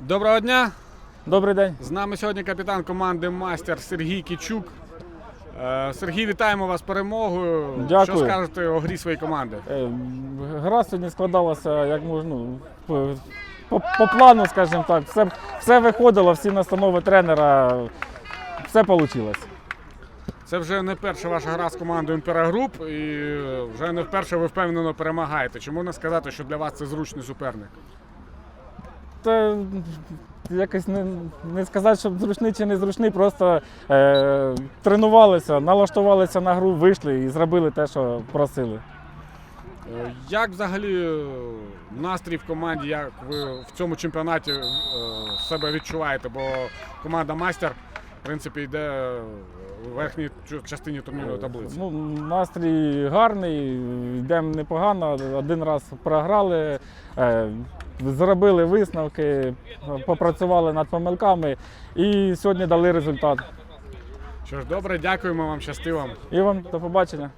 Доброго дня! Добрий день. З нами сьогодні капітан команди Мастер Сергій Кічук. Е, Сергій, вітаємо вас з перемогою. Дякую. Що скажете о грі своєї команди? Е, Гра сьогодні складалася як можна ну, по, по, по плану, скажімо так. Все, все виходило, всі настанови тренера, все вийшло. Це вже не перша ваша гра з командою Імперагруп, і вже не вперше ви впевнено перемагаєте. Чому не сказати, що для вас це зручний суперник? Та якось не, не сказати, щоб зручний чи не зручний, просто е, тренувалися, налаштувалися на гру, вийшли і зробили те, що просили. Е, Як взагалі е, настрій в команді, як ви в цьому чемпіонаті е, себе відчуваєте? Бо команда Мастер, в принципі, йде в верхній частині турнірної таблиці. Ну, настрій гарний, йдемо непогано. Один раз програли, е, зробили висновки, попрацювали над помилками і сьогодні дали результат. Що ж, добре, дякуємо вам, щасти вам. І вам до побачення.